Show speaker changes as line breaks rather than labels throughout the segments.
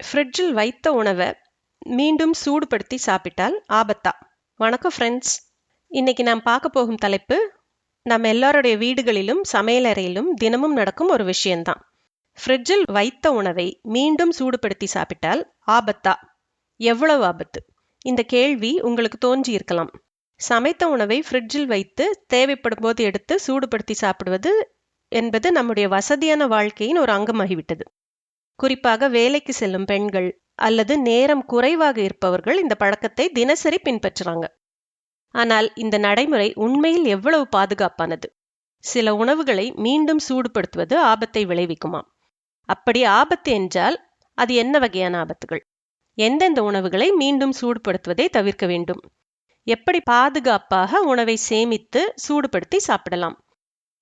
ஃப்ரிட்ஜில் வைத்த உணவை மீண்டும் சூடுபடுத்தி சாப்பிட்டால் ஆபத்தா? வணக்கம் ஃப்ரெண்ட்ஸ் இன்னைக்கு நாம் பார்க்க போகும் தலைப்பு நம்ம எல்லாருடைய வீடுகளிலும் சமையலறையிலும் தினமும் நடக்கும் ஒரு விஷயம்தான். ஃப்ரிட்ஜில் வைத்த உணவை மீண்டும் சூடுபடுத்தி சாப்பிட்டால் ஆபத்தா? எவ்வளவு ஆபத்து? இந்த கேள்வி உங்களுக்கு தோன்றி இருக்கலாம் சமைத்த உணவை ஃப்ரிட்ஜில் வைத்து தேவைப்படும் போது எடுத்து சூடுபடுத்தி சாப்பிடுவது என்பது நம்முடைய வசதியான வாழ்க்கையின் ஒரு அங்கமாகிவிட்டது. குறிப்பாக வேலைக்கு செல்லும் பெண்கள் அல்லது நேரம் குறைவாக இருப்பவர்கள் இந்த பழக்கத்தை தினசரி பின்பற்றுறாங்க. ஆனால் இந்த நடைமுறை உண்மையில் எவ்வளவு பாதுகாப்பானது? சில உணவுகளை மீண்டும் சூடுபடுத்துவது ஆபத்தை விளைவிக்குமா? அப்படி ஆபத்து என்றால் அது என்ன வகையான ஆபத்துகள்? எந்தெந்த உணவுகளை மீண்டும் சூடுபடுத்துவதை தவிர்க்க வேண்டும்? எப்படி பாதுகாப்பாக உணவை சேமித்து சூடுபடுத்தி சாப்பிடலாம்?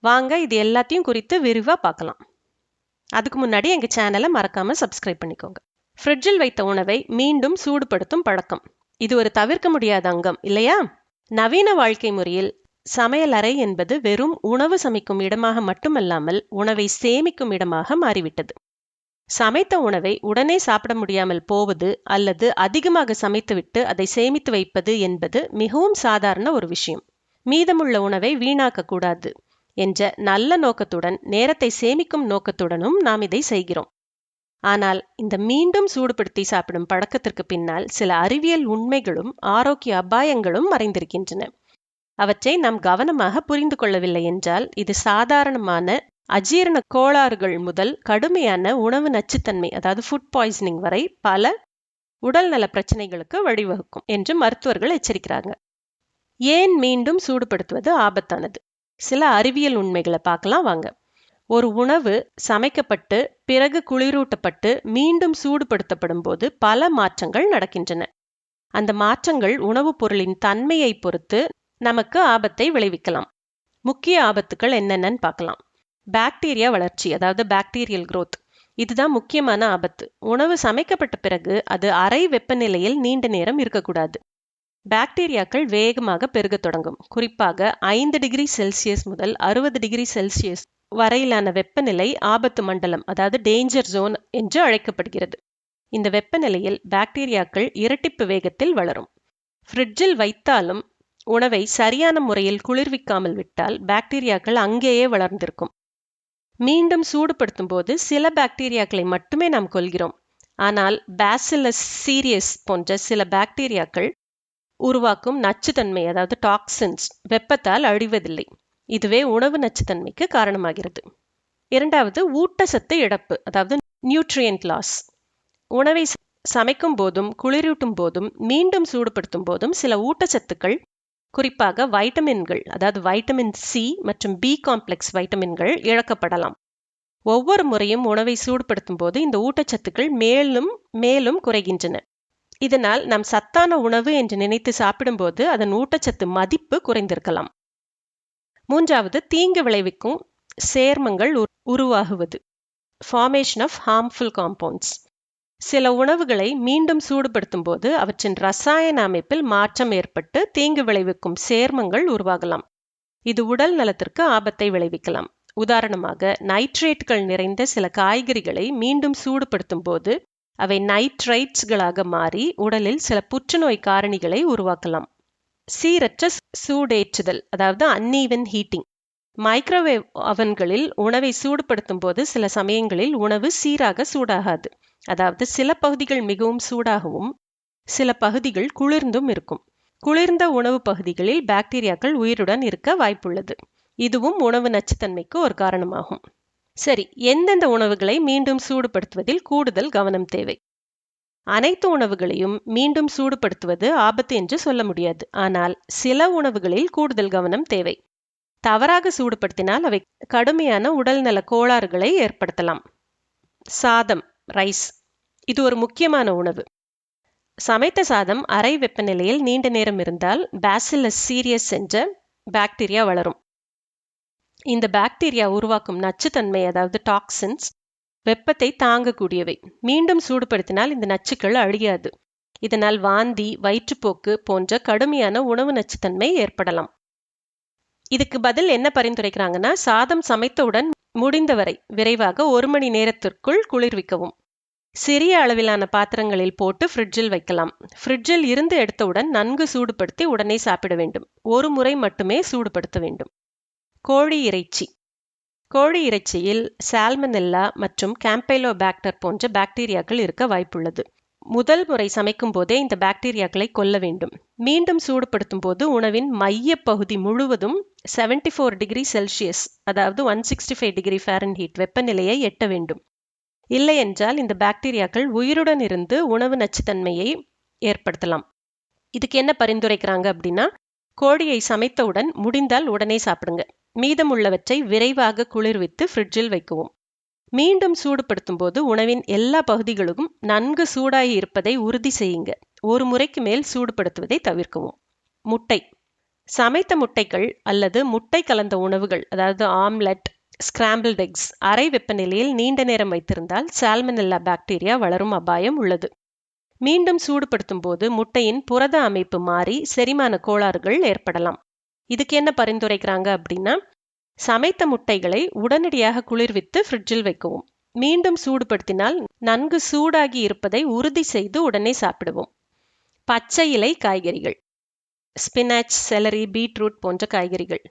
வாங்க இது எல்லாத்தையும் குறித்து விரிவாக பார்க்கலாம். அதுக்கு முன்னாடி எங்கள் சேனலை மறக்காமல் சப்ஸ்கிரைப் பண்ணிக்கோங்க. ஃப்ரிட்ஜில் வைத்த உணவை மீண்டும் சூடுபடுத்தும் பழக்கம். இது ஒரு தவிர்க்க முடியாத அங்கம் இல்லையா? நவீன வாழ்க்கை முறையில் சமையலறை என்பது வெறும் உணவு சமைக்கும் இடமாக மட்டுமல்லாமல் உணவை சேமிக்கும் இடமாக மாறிவிட்டது. சமைத்த உணவை உடனே சாப்பிட முடியாமல் போவது அல்லது அதிகமாக சமைத்துவிட்டு அதை சேமித்து வைப்பது என்பது மிகவும் சாதாரண ஒரு விஷயம். மீதமுள்ள உணவை வீணாக்க கூடாது என்ற நல்ல நோக்கத்துடன் நேரத்தை சேமிக்கும் நோக்கத்துடனும் நாம் இதை செய்கிறோம். ஆனால் இந்த மீண்டும் சூடுபடுத்தி சாப்பிடும் பழக்கத்திற்கு பின்னால் சில அறிவியல் உண்மைகளும் ஆரோக்கிய அபாயங்களும் மறைந்திருக்கின்றன. அவற்றை நாம் கவனமாக புரிந்து கொள்ளவில்லை என்றால் இது சாதாரணமான அஜீரண கோளாறுகள் முதல் கடுமையான உணவு நச்சுத்தன்மை அதாவது ஃபுட் பாய்சனிங் வரை பல உடல்நல பிரச்சனைகளுக்கு வழிவகுக்கும் என்று மருத்துவர்கள் எச்சரிக்கிறாங்க. ஏன் மீண்டும் சூடுபடுத்துவது ஆபத்தானது? சில அறிவியல் உண்மைகளை பார்க்கலாம் வாங்க. ஒரு உணவு சமைக்கப்பட்டு பிறகு குளிரூட்டப்பட்டு மீண்டும் சூடுபடுத்தப்படும் போது பல மாற்றங்கள் நடக்கின்றன. அந்த மாற்றங்கள் உணவுப் பொருளின் தன்மையை பொறுத்து நமக்கு ஆபத்தை விளைவிக்கலாம். முக்கிய ஆபத்துக்கள் என்னென்னு பார்க்கலாம். பாக்டீரியா வளர்ச்சி அதாவது பாக்டீரியல் குரோத் இதுதான் முக்கியமான ஆபத்து. உணவு சமைக்கப்பட்ட பிறகு அது அறை வெப்பநிலையில் நீண்ட நேரம் இருக்கக்கூடாது. பாக்டீரியாக்கள் வேகமாக பெருகத் தொடங்கும். குறிப்பாக ஐந்து டிகிரி செல்சியஸ் முதல் அறுபது டிகிரி செல்சியஸ் வரையிலான வெப்பநிலை ஆபத்து மண்டலம் அதாவது டேஞ்சர் ஜோன் என்று அழைக்கப்படுகிறது. இந்த வெப்பநிலையில் பாக்டீரியாக்கள் இரட்டிப்பு வேகத்தில் வளரும். ஃப்ரிட்ஜில் வைத்தாலும் உணவை சரியான முறையில் குளிர்விக்காமல் விட்டால் பாக்டீரியாக்கள் அங்கேயே வளர்ந்திருக்கும். மீண்டும் சூடுபடுத்தும் போது சில பாக்டீரியாக்களை மட்டுமே நாம் கொள்கிறோம் ஆனால் பேசிலஸ் சீரியஸ் போன்ற சில பாக்டீரியாக்கள் உருவாக்கும் நச்சுத்தன்மை அதாவது டாக்ஸின்ஸ் வெப்பத்தால் அழிவதில்லை. இதுவே உணவு நச்சுத்தன்மைக்கு காரணமாகிறது. இரண்டாவது ஊட்டச்சத்து இழப்பு அதாவது நியூட்ரியன்ட் லாஸ் உணவை சமைக்கும் போதும் குளிரூட்டும் போதும் மீண்டும் சூடுபடுத்தும் போதும் சில ஊட்டச்சத்துக்கள் குறிப்பாக வைட்டமின்கள் அதாவது வைட்டமின் சி மற்றும் பி காம்ப்ளெக்ஸ் வைட்டமின்கள் இழக்கப்படலாம். ஒவ்வொரு முறையும் உணவை சூடுபடுத்தும் போது இந்த ஊட்டச்சத்துக்கள் மேலும் மேலும் குறைகின்றன. இதனால் நாம் சத்தான உணவு என்று நினைத்து சாப்பிடும்போது அதன் ஊட்டச்சத்து மதிப்பு குறைந்திருக்கலாம். மூன்றாவது தீங்கு விளைவிக்கும் சேர்மங்கள் உருவாகுவது. ஃபார்மேஷன் ஆஃப் ஹார்ம்ஃபுல் காம்பவுண்ட்ஸ் சில உணவுகளை மீண்டும் சூடுபடுத்தும் போது அவற்றின் ரசாயன அமைப்பில் மாற்றம் ஏற்பட்டு தீங்கு விளைவிக்கும் சேர்மங்கள் உருவாகலாம். இது உடல் நலத்திற்கு ஆபத்தை விளைவிக்கலாம். உதாரணமாக நைட்ரேட்டுகள் நிறைந்த சில காய்கறிகளை மீண்டும் சூடுபடுத்தும் போது அவை நைட்ரைட்ஸ்களாக மாறி உடலில் சில புற்றுநோய் காரணிகளை உருவாக்கலாம். சீரற்ற சூடேற்றுதல் அதாவது அன்ஈவன் ஹீட்டிங் மைக்ரோவேவ் அவன்களில் உணவை சூடுபடுத்தும் போது சில சமயங்களில் உணவு சீராக சூடாகாது. அதாவது சில பகுதிகள் மிகவும் சூடாகவும் சில பகுதிகள் குளிர்ந்தும் இருக்கும். குளிர்ந்த உணவு பகுதிகளில் பாக்டீரியாக்கள் உயிருடன் இருக்க வாய்ப்புள்ளது. இதுவும் உணவு நச்சுத்தன்மைக்கு ஒரு காரணமாகும். சரி எந்தெந்த உணவுகளை மீண்டும் சூடுபடுத்துவதில் கூடுதல் கவனம் தேவை? அனைத்து உணவுகளையும் மீண்டும் சூடுபடுத்துவது ஆபத்து என்று சொல்ல முடியாது. ஆனால் சில உணவுகளில் கூடுதல் கவனம் தேவை. தவறாக சூடுபடுத்தினால் அவை கடுமையான உடல்நல கோளாறுகளை ஏற்படுத்தலாம். சாதம் ரைஸ். இது ஒரு முக்கியமான உணவு. சமைத்த சாதம் அறை வெப்பநிலையில் நீண்ட நேரம் இருந்தால் பேசிலஸ் சீரியஸ் என்ற பாக்டீரியா வளரும். இந்த பாக்டீரியா உருவாக்கும் நச்சுத்தன்மை அதாவது டாக்ஸின்ஸ் வெப்பத்தை தாங்கக்கூடியவை. மீண்டும் சூடுபடுத்தினால் இந்த நச்சுக்கள் அழியாது. இதனால் வாந்தி வயிற்றுப்போக்கு போன்ற கடுமையான உணவு நச்சுத்தன்மை ஏற்படலாம். இதுக்கு பதில் என்ன பரிந்துரைக்கிறாங்கன்னா சாதம் சமைத்தவுடன் முடிந்தவரை விரைவாக ஒரு மணி நேரத்திற்குள் குளிர்விக்கவும் சிறிய அளவிலான பாத்திரங்களில் போட்டு ஃப்ரிட்ஜில் வைக்கலாம். ஃப்ரிட்ஜில் இருந்து எடுத்தவுடன் நன்கு சூடுபடுத்தி உடனே சாப்பிட வேண்டும். ஒரு முறை மட்டுமே சூடுபடுத்த வேண்டும். கோழி இறைச்சி. கோழி இறைச்சியில் சால்மனெல்லா மற்றும் கேம்பைலோபாக்டர் போன்ற பாக்டீரியாக்கள் இருக்க வாய்ப்புள்ளது. முதல் முறை சமைக்கும் போதே இந்த பாக்டீரியாக்களை கொல்ல வேண்டும். மீண்டும் சூடுபடுத்தும் போது உணவின் மைய பகுதி முழுவதும் செவன்டி ஃபோர் டிகிரி செல்சியஸ் அதாவது one sixty five degree Fahrenheit வெப்பநிலையை எட்ட வேண்டும். இல்லையென்றால் இந்த பாக்டீரியாக்கள் உயிருடன் இருந்து உணவு நச்சுத்தன்மையை ஏற்படுத்தலாம். இதுக்கு என்ன பரிந்துரைக்கிறாங்க அப்படின்னா கோழியை சமைத்தவுடன் முடிந்தால் உடனே சாப்பிடுங்க. மீதமுள்ளவற்றை விரைவாக குளிர்வித்து ஃப்ரிட்ஜில் வைக்கவும். மீண்டும் சூடுபடுத்தும் போது உணவின் எல்லா பகுதிகளுக்கும் நன்கு சூடாகி இருப்பதை உறுதி செய்யுங்க. ஒரு முறைக்கு மேல் சூடுபடுத்துவதை தவிர்க்கவும். முட்டை. சமைத்த முட்டைகள் அல்லது முட்டை கலந்த உணவுகள் அதாவது ஆம்லெட் ஸ்கிராம்பிள்ட் எக்ஸ் அரை வெப்பநிலையில் நீண்ட நேரம் வைத்திருந்தால் சால்மனெல்லா பாக்டீரியா வளரும் அபாயம் உள்ளது. மீண்டும் சூடுபடுத்தும் போது முட்டையின் புரத அமைப்பு மாறி செரிமான கோளாறுகள் ஏற்படலாம். இதுக்கு என்ன பரிந்துரைக்கிறாங்க அப்படின்னா சமைத்த முட்டைகளை உடனடியாக குளிர்வித்து ஃப்ரிட்ஜில் வைக்கவும். மீண்டும் சூடுபடுத்தினால் நன்கு சூடாகி இருப்பதை உறுதி செய்து உடனே சாப்பிடுவோம். பச்சை இலை காய்கறிகள். ஸ்பினாச் செலரி பீட்ரூட் போன்ற காய்கறிகள்.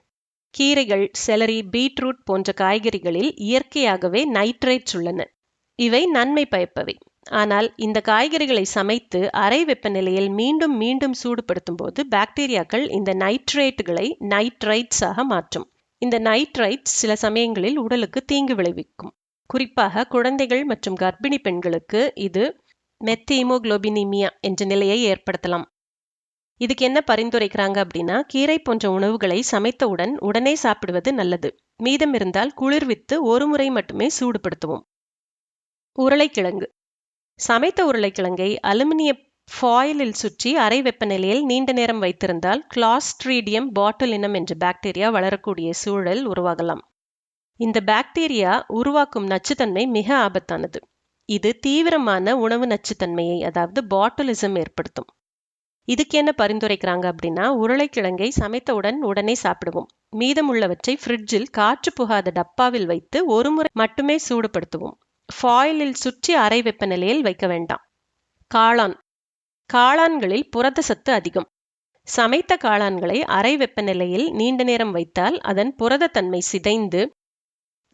கீரைகள் செலரி பீட்ரூட் போன்ற காய்கறிகளில் இயற்கையாகவே நைட்ரேட்ஸ் உள்ளன. இவை நன்மை பயப்பவை. ஆனால் இந்த காய்கறிகளை சமைத்து அறை வெப்பநிலையில் மீண்டும் மீண்டும் சூடுபடுத்தும் போது பாக்டீரியாக்கள் இந்த நைட்ரேட்டுகளை நைட்ரைட்ஸாக மாற்றும். இந்த நைட்ரைட்ஸ் சில சமயங்களில் உடலுக்கு தீங்கு விளைவிக்கும். குறிப்பாக குழந்தைகள் மற்றும் கர்ப்பிணி பெண்களுக்கு இது மெத்தீமோகுளோபினிமியா என்ற நிலையை ஏற்படுத்தலாம். இதுக்கு என்ன பரிந்துரைக்கிறாங்க அப்படின்னா கீரை போன்ற உணவுகளை சமைத்தவுடன் உடனே சாப்பிடுவது நல்லது. மீதம் இருந்தால் குளிர்வித்து ஒரு முறை மட்டுமே சூடுபடுத்துவோம். உருளைக்கிழங்கு. சமைத்த உருளைக்கிழங்கை அலுமினிய ஃபாயிலில் சுற்றி அறை வெப்பநிலையில் நீண்ட நேரம் வைத்திருந்தால் கிளாஸ்ட்ரீடியம் பாட்டிலினம் என்ற பாக்டீரியா வளரக்கூடிய சூழல் உருவாகலாம். இந்த பாக்டீரியா உருவாக்கும் நச்சுத்தன்மை மிக ஆபத்தானது. இது தீவிரமான உணவு நச்சுத்தன்மையை அதாவது பாட்டிலிசம் ஏற்படுத்தும். இதுக்கு என்ன பரிந்துரைக்கிறாங்க அப்படின்னா உருளைக்கிழங்கை சமைத்தவுடன் உடனே சாப்பிடுவோம். மீதமுள்ளவற்றை ஃப்ரிட்ஜில் காற்று புகாத டப்பாவில் வைத்து ஒரு முறை மட்டுமே சூடுபடுத்துவோம். ஃபாயிலில் சுற்றி அறை வெப்பநிலையில் வைக்க வேண்டாம். காளான். காளான்களில் புரத சத்து அதிகம். சமைத்த காளான்களை அறை வெப்பநிலையில் நீண்ட நேரம் வைத்தால் அதன் புரதத்தன்மை சிதைந்து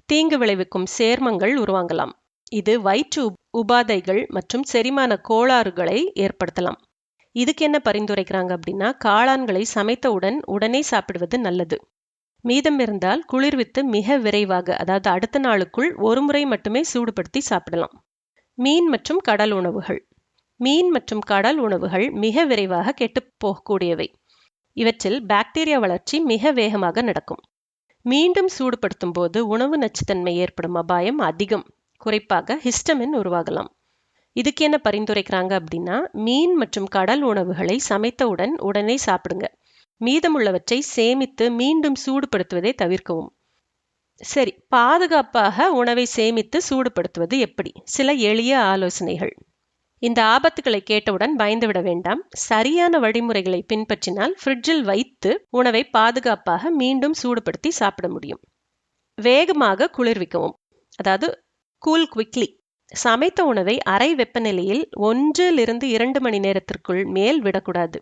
தீங்கு விளைவிக்கும் சேர்மங்கள் உருவாங்கலாம். இது வயிற்று உபாதைகள் மற்றும் செரிமான கோளாறுகளை ஏற்படுத்தலாம். இதுக்கு என்ன பரிந்துரைக்கிறாங்க அப்படின்னா காளான்களை சமைத்தவுடன் உடனே சாப்பிடுவது நல்லது. மீதம் இருந்தால் குளிர்வித்து மிக விரைவாக அதாவது அடுத்த நாளுக்குள் ஒரு முறை மட்டுமே சூடுபடுத்தி சாப்பிடலாம். மீன் மற்றும் கடல் உணவுகள். மீன் மற்றும் கடல் உணவுகள் மிக விரைவாக கெட்டுப் போகக்கூடியவை. இவற்றில் பாக்டீரியா வளர்ச்சி மிக வேகமாக நடக்கும். மீண்டும் சூடுபடுத்தும் போது உணவு நச்சுத்தன்மை ஏற்படும் அபாயம் அதிகம். குறிப்பாக ஹிஸ்டமின் உருவாகலாம். இதுக்கு என்ன பரிந்துரைக்கிறாங்க அப்படின்னா மீன் மற்றும் கடல் உணவுகளை சமைத்தவுடன் உடனே சாப்பிடுங்க. மீதமுள்ளவற்றை சேமித்து மீண்டும் சூடுபடுத்துவதை தவிர்க்கவும். சரி பாதுகாப்பாக உணவை சேமித்து சூடுபடுத்துவது எப்படி? சில எளிய ஆலோசனைகள். இந்த ஆபத்துகளை கேட்டவுடன் பயந்துவிட வேண்டாம். சரியான வழிமுறைகளை பின்பற்றினால் ஃப்ரிட்ஜில் வைத்து உணவை பாதுகாப்பாக மீண்டும் சூடுபடுத்தி சாப்பிட முடியும். வேகமாக குளிர்விக்கவும் அதாவது கூல் குவிக்லி சமைத்த உணவை அறை வெப்பநிலையில் ஒன்றிலிருந்து இரண்டு மணி நேரத்திற்குள் மேல் விடக்கூடாது.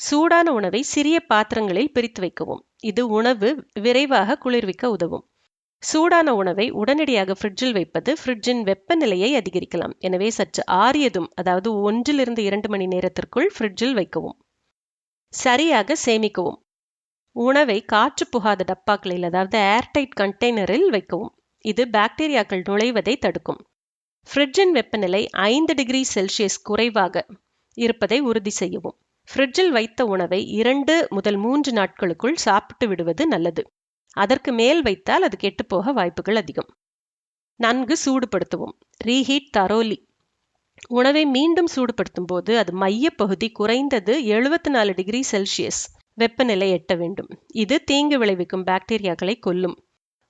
சூடான உணவை சிறிய பாத்திரங்களில் பிரித்து வைக்கவும். இது உணவு விரைவாக குளிர்விக்க உதவும். சூடான உணவை உடனடியாக ஃப்ரிட்ஜில் வைப்பது ஃப்ரிட்ஜின் வெப்பநிலையை அதிகரிக்கலாம். எனவே சற்று ஆறியதும் அதாவது ஒன்றிலிருந்து இரண்டு மணி நேரத்திற்குள் ஃப்ரிட்ஜில் வைக்கவும். சரியாக சேமிக்கவும். உணவை காற்று புகாத டப்பாக்களில் அதாவது ஏர்டைட் கண்டெய்னரில் வைக்கவும். இது பாக்டீரியாக்கள் நுழைவதை தடுக்கும். ஃப்ரிட்ஜின் வெப்பநிலை ஐந்து டிகிரி செல்சியஸ் குறைவாக இருப்பதை உறுதி செய்யவும். ஃப்ரிட்ஜில் வைத்த உணவை இரண்டு முதல் மூன்று நாட்களுக்குள் சாப்பிட்டு விடுவது நல்லது. அதற்கு மேல் வைத்தால் அது கெட்டுப்போக வாய்ப்புகள் அதிகம். நன்கு சூடுபடுத்துவோம். ரீஹீட் தரோலி. உணவை மீண்டும் சூடுபடுத்தும் போது அது மையப்பகுதி குறைந்தது எழுபத்தி நாலு டிகிரி செல்சியஸ் வெப்பநிலை எட்ட வேண்டும். இது தீங்கு விளைவிக்கும் பாக்டீரியாக்களை கொல்லும்.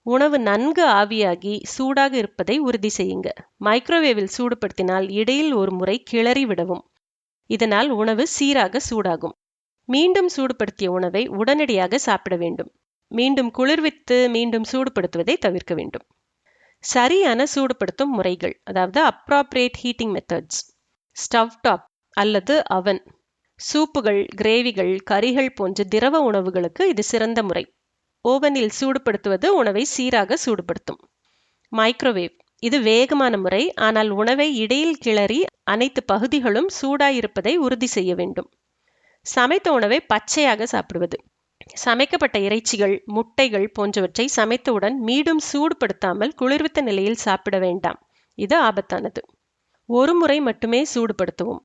உணவு நன்கு ஆவியாகி சூடாக இருப்பதை உறுதி செய்யுங்க. மைக்ரோவேவில் சூடுபடுத்தினால் இடையில் ஒரு முறை கிளறி விடவும். இதனால் உணவு சீராக சூடாகும். மீண்டும் சூடுபடுத்திய உணவை உடனடியாக சாப்பிட வேண்டும். மீண்டும் குளிர்வித்து மீண்டும் சூடுபடுத்துவதை தவிர்க்க வேண்டும். சரியான சூடுபடுத்தும் முறைகள் அதாவது appropriate heating methods stove top அல்லது அவன் சூப்புகள் கிரேவிகள் கறிகள் போன்ற திரவ உணவுகளுக்கு இது சிறந்த முறை. ஓவனில் சூடுபடுத்துவது உணவை சீராக சூடுபடுத்தும். மைக்ரோவேவ் இது வேகமான முறை ஆனால் உணவை இடையில் கிளறி அனைத்து பகுதிகளும் சூடாயிருப்பதை உறுதி செய்ய வேண்டும். சமைத்த உணவை பச்சையாக சாப்பிடுவது. சமைக்கப்பட்ட இறைச்சிகள் முட்டைகள் போன்றவற்றை சமைத்தவுடன் மீண்டும் சூடுபடுத்தாமல் குளிர்வித்த நிலையில் சாப்பிட வேண்டாம். இது ஆபத்தானது. ஒரு முறை மட்டுமே சூடுபடுத்தவும்.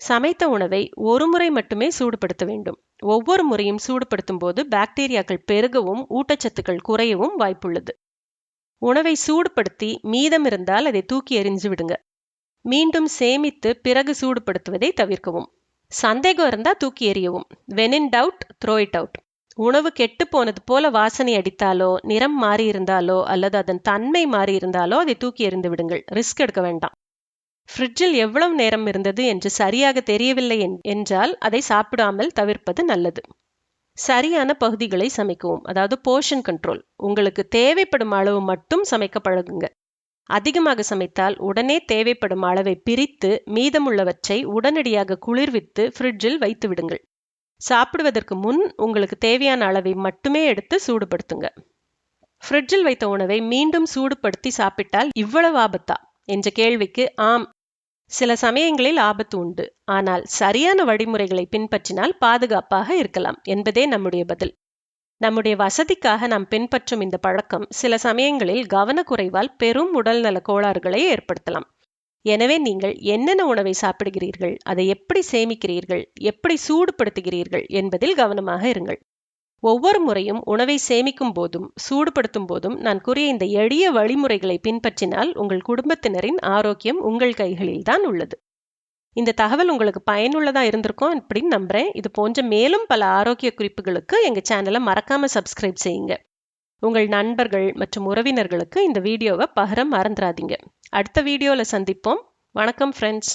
சமைத்த உணவை ஒரு முறை மட்டுமே சூடுபடுத்த வேண்டும். ஒவ்வொரு முறையும் சூடுபடுத்தும் போது பாக்டீரியாக்கள் பெருகவும் ஊட்டச்சத்துக்கள் குறையவும் வாய்ப்புள்ளது. உணவை சூடுபடுத்தி மீதம் இருந்தால் அதை தூக்கி எறிஞ்சு விடுங்க. மீண்டும் சேமித்து பிறகு சூடுபடுத்துவதை தவிர்க்கவும். சந்தேகம் இருந்தா தூக்கி எறியவும். When in doubt throw it out உணவு கெட்டு போனது போல வாசனை அடித்தாலோ நிறம் மாறி இருந்தாலோ அல்லது அதன் தன்மை மாறி இருந்தாலோ அதை தூக்கி எறிந்து விடுங்கள். ரிஸ்க் எடுக்க வேண்டாம். ஃப்ரிட்ஜில் எவ்வளவு நேரம் இருந்தது என்று சரியாக தெரியவில்லை என்றால் அதை சாப்பிடாமல் தவிர்ப்பது நல்லது. சரியான பகுதிகளை சமைக்கவும். அதாவது போர்ஷன் கண்ட்ரோல் உங்களுக்கு தேவைப்படும் அளவு மட்டும் சமைக்க பழகுங்க அதிகமாக சமைத்தால் உடனே தேவைப்படும் அளவை பிரித்து மீதமுள்ளவற்றை உடனடியாக குளிர்வித்து ஃப்ரிட்ஜில் வைத்து விடுங்கள். சாப்பிடுவதற்கு முன் உங்களுக்கு தேவையான அளவை மட்டுமே எடுத்து சூடுபடுத்துங்க. ஃப்ரிட்ஜில் வைத்த உணவை மீண்டும் சூடுபடுத்தி சாப்பிட்டால் இவ்வளவு ஆபத்தா? என்ற கேள்விக்கு ஆம் சில சமயங்களில் ஆபத்து உண்டு. ஆனால் சரியான வழிமுறைகளை பின்பற்றினால் பாதுகாப்பாக இருக்கலாம் என்பதே நம்முடைய பதில். நம்முடைய வசதிக்காக நாம் பின்பற்றும் இந்த பழக்கம் சில சமயங்களில் கவனக்குறைவால் பெரும் உடல்நல கோளாறுகளை ஏற்படுத்தலாம். எனவே நீங்கள் என்னென்ன உணவை சாப்பிடுகிறீர்கள் அதை எப்படி சேமிக்கிறீர்கள் எப்படி சூடுபடுத்துகிறீர்கள் என்பதில் கவனமாக இருங்கள். ஒவ்வொரு முறையும் உணவை சேமிக்கும் போதும் சூடுபடுத்தும் போதும் நான் கூறிய இந்த எளிய வழிமுறைகளை பின்பற்றினால் உங்கள் குடும்பத்தினரின் ஆரோக்கியம் உங்கள் கைகளில் தான் உள்ளது. இந்த தகவல் உங்களுக்கு பயனுள்ளதா இருந்திருக்கும் அப்படின்னு நம்புறேன். இது போன்ற மேலும் பல ஆரோக்கிய குறிப்புகளுக்கு எங்க சேனலை மறக்காம சப்ஸ்கிரைப் செய்யுங்க. உங்கள் நண்பர்கள் மற்றும் உறவினர்களுக்கு இந்த வீடியோவை பகிர மறந்துடாதீங்க அடுத்த வீடியோல சந்திப்போம். வணக்கம் ஃப்ரெண்ட்ஸ்